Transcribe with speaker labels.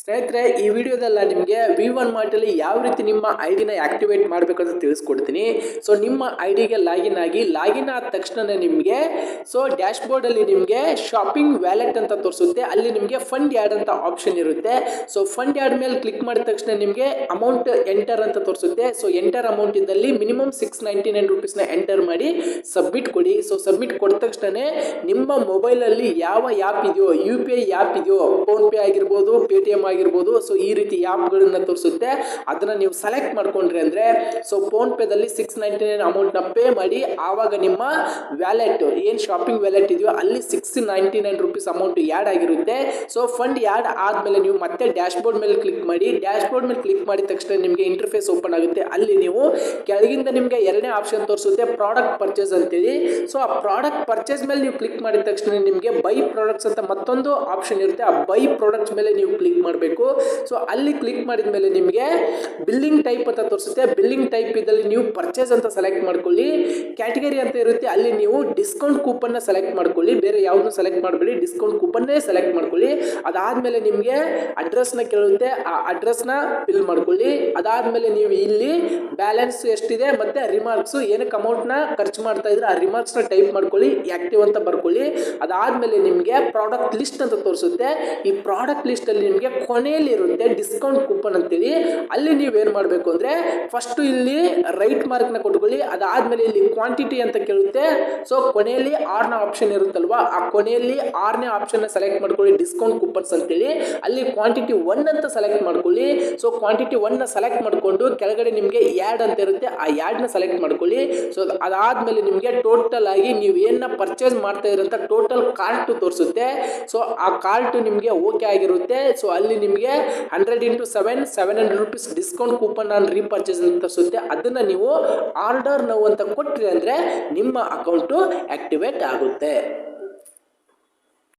Speaker 1: ಸ್ನೇಹಿತರೆ, ಈ ವಿಡಿಯೋದಲ್ಲ ನಿಮಗೆ ವಿ ಒನ್ ಮಾರ್ಟಲ್ಲಿ ಯಾವ ರೀತಿ ನಿಮ್ಮ ಐ ಡಿನ ಆ್ಯಕ್ಟಿವೇಟ್ ಮಾಡಬೇಕಂತ ತಿಳಿಸ್ಕೊಡ್ತೀನಿ. ಸೊ ನಿಮ್ಮ ಐ ಡಿಗೆ ಲಾಗಿನ್ ಆಗಿ ಲಾಗಿನ್ ಆದ ತಕ್ಷಣ ನಿಮಗೆ ಸೊ ಡ್ಯಾಶ್ಬೋರ್ಡಲ್ಲಿ ನಿಮಗೆ ಶಾಪಿಂಗ್ ವ್ಯಾಲೆಟ್ ಅಂತ ತೋರಿಸುತ್ತೆ. ಅಲ್ಲಿ ನಿಮಗೆ ಫಂಡ್ ಯಾಡ್ ಅಂತ ಆಪ್ಷನ್ ಇರುತ್ತೆ. ಸೊ ಫಂಡ್ ಯಾಡ್ ಮೇಲೆ ಕ್ಲಿಕ್ ಮಾಡಿದ ತಕ್ಷಣ ನಿಮಗೆ ಅಮೌಂಟ್ ಎಂಟರ್ ಅಂತ ತೋರಿಸುತ್ತೆ. ಸೊ ಎಂಟರ್ ಅಮೌಂಟ್ ಇದ್ದಲ್ಲಿ ಮಿನಿಮಮ್ ಸಿಕ್ಸ್ ನೈಂಟಿ ನೈನ್ ರುಪೀಸ್ನ ಎಂಟರ್ ಮಾಡಿ ಸಬ್ಮಿಟ್ ಕೊಡಿ. ಸೊ ಸಬ್ಮಿಟ್ ಕೊಟ್ಟ ತಕ್ಷಣ ನಿಮ್ಮ ಮೊಬೈಲಲ್ಲಿ ಯಾವ ಆ್ಯಪ್ ಇದೆಯೋ ಯು ಪಿ ಐ ಆ್ಯಪ್ ಇದೆಯೋ ಫೋನ್ಪೇ ಆಗಿರ್ಬೋದು ಪೇ ಆಗಿರ್ಬೋದು ಸೊ ಈ ರೀತಿ ಆ್ಯಪ್ಗಳನ್ನ ತೋರಿಸುತ್ತೆ. ಅದನ್ನು ನೀವು ಸೆಲೆಕ್ಟ್ ಮಾಡ್ಕೊಂಡ್ರಿ ಅಂದರೆ ಸೊ ಫೋನ್ಪೇದಲ್ಲಿ ಸಿಕ್ಸ್ ನೈಂಟಿ ನೈನ್ ಅಮೌಂಟ್ನ ಪೇ ಮಾಡಿ, ಆವಾಗ ನಿಮ್ಮ ವ್ಯಾಲೆಟ್ ಏನು ಶಾಪಿಂಗ್ ವ್ಯಾಲೆಟ್ ಇದೆಯೋ, ಅಲ್ಲಿ six ninety nine rupees amount add ಆಗಿರುತ್ತೆ. ಸೊ ಫಂಡ್ ಆ್ಯಡ್ ಆದಮೇಲೆ ನೀವು ಮತ್ತೆ ಡ್ಯಾಶ್ಬೋರ್ಡ್ ಮೇಲೆ ಕ್ಲಿಕ್ ಮಾಡಿ ಡ್ಯಾಶ್ಬೋರ್ಡ್ ಮೇಲೆ ಕ್ಲಿಕ್ ಮಾಡಿದ ತಕ್ಷಣ ನಿಮಗೆ ಇಂಟರ್ಫೇಸ್ ಓಪನ್ ಆಗುತ್ತೆ. ಅಲ್ಲಿ ನೀವು ಕೆಳಗಿಂದ ನಿಮಗೆ ಎರಡನೇ ಆಪ್ಷನ್ ತೋರಿಸುತ್ತೆ ಪ್ರಾಡಕ್ಟ್ ಪರ್ಚೇಸ್ ಅಂತೇಳಿ. ಸೊ ಆ ಪ್ರಾಡಕ್ಟ್ ಪರ್ಚೇಸ್ ಮೇಲೆ ನೀವು ಕ್ಲಿಕ್ ಮಾಡಿದ ತಕ್ಷಣ ನಿಮಗೆ ಬೈ ಪ್ರಾಡಕ್ಟ್ಸ್ ಅಂತ ಮತ್ತೊಂದು ಆಪ್ಷನ್ ಇರುತ್ತೆ. ಆ ಬೈ ಪ್ರಾಡಕ್ಟ್ಸ್ ಮೇಲೆ ನೀವು ಕ್ಲಿಕ್ ಮಾಡಬೇಕು ಸೊ ಅಲ್ಲಿ ಕ್ಲಿಕ್ ಮಾಡಿದ ಮೇಲೆ ನಿಮಗೆ ಬಿಲ್ಲಿಂಗ್ ಟೈಪ್ ಅಂತ ತೋರಿಸುತ್ತೆ. ಬಿಲ್ಲಿಂಗ್ ಟೈಪ್ ಇದ್ದಲ್ಲಿ ನೀವು ಪರ್ಚೇಸ್ ಅಂತ ಸೆಲೆಕ್ಟ್ ಮಾಡ್ಕೊಳ್ಳಿ. ಕ್ಯಾಟಗರಿ ಅಂತ ಇರುತ್ತೆ. ಅಲ್ಲಿ ನೀವು ಡಿಸ್ಕೌಂಟ್ ಕೂಪನ್ನ ಸೆಲೆಕ್ಟ್ ಮಾಡ್ಕೊಳ್ಳಿ. ಬೇರೆ ಯಾವುದನ್ನು ಸೆಲೆಕ್ಟ್ ಮಾಡಬೇಡಿ. ಡಿಸ್ಕೌಂಟ್ ಕೂಪನ್ನೇ ಸೆಲೆಕ್ಟ್ ಮಾಡ್ಕೊಳ್ಳಿ. ಅದಾದಮೇಲೆ ನಿಮಗೆ ಅಡ್ರೆಸ್ನ ಕೇಳುತ್ತೆ. ಆ ಅಡ್ರೆಸ್ನ ಫಿಲ್ ಮಾಡ್ಕೊಳ್ಳಿ. ಅದಾದಮೇಲೆ ನೀವು ಇಲ್ಲಿ ಬ್ಯಾಲೆನ್ಸ್ ಎಷ್ಟಿದೆ ಮತ್ತು ರಿಮಾರ್ಕ್ಸು ಏನಕ್ಕೆ ಅಮೌಂಟ್ನ ಖರ್ಚು ಮಾಡ್ತಾ ಇದ್ರೆ ಆ ರಿಮಾರ್ಕ್ಸ್ನ ಟೈಪ್ ಮಾಡ್ಕೊಳ್ಳಿ. ಆ್ಯಕ್ಟಿವ್ ಅಂತ ಬರ್ಕೊಳ್ಳಿ. ಅದಾದಮೇಲೆ ನಿಮಗೆ ಪ್ರಾಡಕ್ಟ್ ಲಿಸ್ಟ್ ಅಂತ ತೋರಿಸುತ್ತೆ. ಈ ಪ್ರಾಡಕ್ಟ್ ಲಿಸ್ಟಲ್ಲಿ ನಿಮಗೆ ಕೊನೆಯಲ್ಲಿ ಇರುತ್ತೆ ಡಿಸ್ಕೌಂಟ್ ಕೂಪನ್ ಅಂತೇಳಿ ಅಲ್ಲಿ ನೀವೇನು ಮಾಡಬೇಕು ಅಂದರೆ ಫಸ್ಟು ಇಲ್ಲಿ ರೈಟ್ ಮಾರ್ಕ್ನ ಕೊಟ್ಕೊಳ್ಳಿ ಅದಾದಮೇಲೆ ಇಲ್ಲಿ ಕ್ವಾಂಟಿಟಿ ಅಂತ ಕೇಳುತ್ತೆ. ಸೊ ಕೊನೆಯಲ್ಲಿ ಆರ್ನ ಆಪ್ಷನ್ ಇರುತ್ತಲ್ವಾ? ಆ ಕೊನೆಯಲ್ಲಿ ಆರನೇ ಆಪ್ಷನ್ನ ಸೆಲೆಕ್ಟ್ ಮಾಡ್ಕೊಳ್ಳಿ ಡಿಸ್ಕೌಂಟ್ ಕೂಪನ್ಸ್ ಅಂತೇಳಿ. ಅಲ್ಲಿ ಕ್ವಾಂಟಿಟಿ ಒನ್ ಅಂತ ಸೆಲೆಕ್ಟ್ ಮಾಡ್ಕೊಳ್ಳಿ. ಸೊ ಕ್ವಾಂಟಿಟಿ ಒನ್ನ ಸೆಲೆಕ್ಟ್ ಮಾಡಿಕೊಂಡು ಕೆಳಗಡೆ ನಿಮಗೆ ಆ್ಯಡ್ ಅಂತ ಇರುತ್ತೆ. ಆ ಆ್ಯಡ್ನ ಸೆಲೆಕ್ಟ್ ಮಾಡ್ಕೊಳ್ಳಿ. ಸೊ ಅದಾದಮೇಲೆ ನಿಮಗೆ ಟೋಟಲ್ ಆಗಿ ನೀವು ಏನನ್ನ ಪರ್ಚೇಸ್ ಮಾಡ್ತಾ ಇರೋಂಥ ಟೋಟಲ್ ಕಾರ್ಟ್ ತೋರಿಸುತ್ತೆ. ಸೊ ಆ ಕಾರ್ಟ್ ನಿಮಗೆ ಓಕೆ ಆಗಿರುತ್ತೆ. ಸೊ ಅಲ್ಲಿ ನಿಮಗೆ hundred into seven seven hundred rupees discount coupon on repurchase ಅಂತ ತೋರಿಸುತ್ತೆ ಅದನ್ನು ನೀವು ಆರ್ಡರ್ ನೋವು ಅಂತ ಕೊಟ್ಟರೆ ಅಂದರೆ ನಿಮ್ಮ ಅಕೌಂಟು ಆಕ್ಟಿವೇಟ್ ಆಗುತ್ತೆ.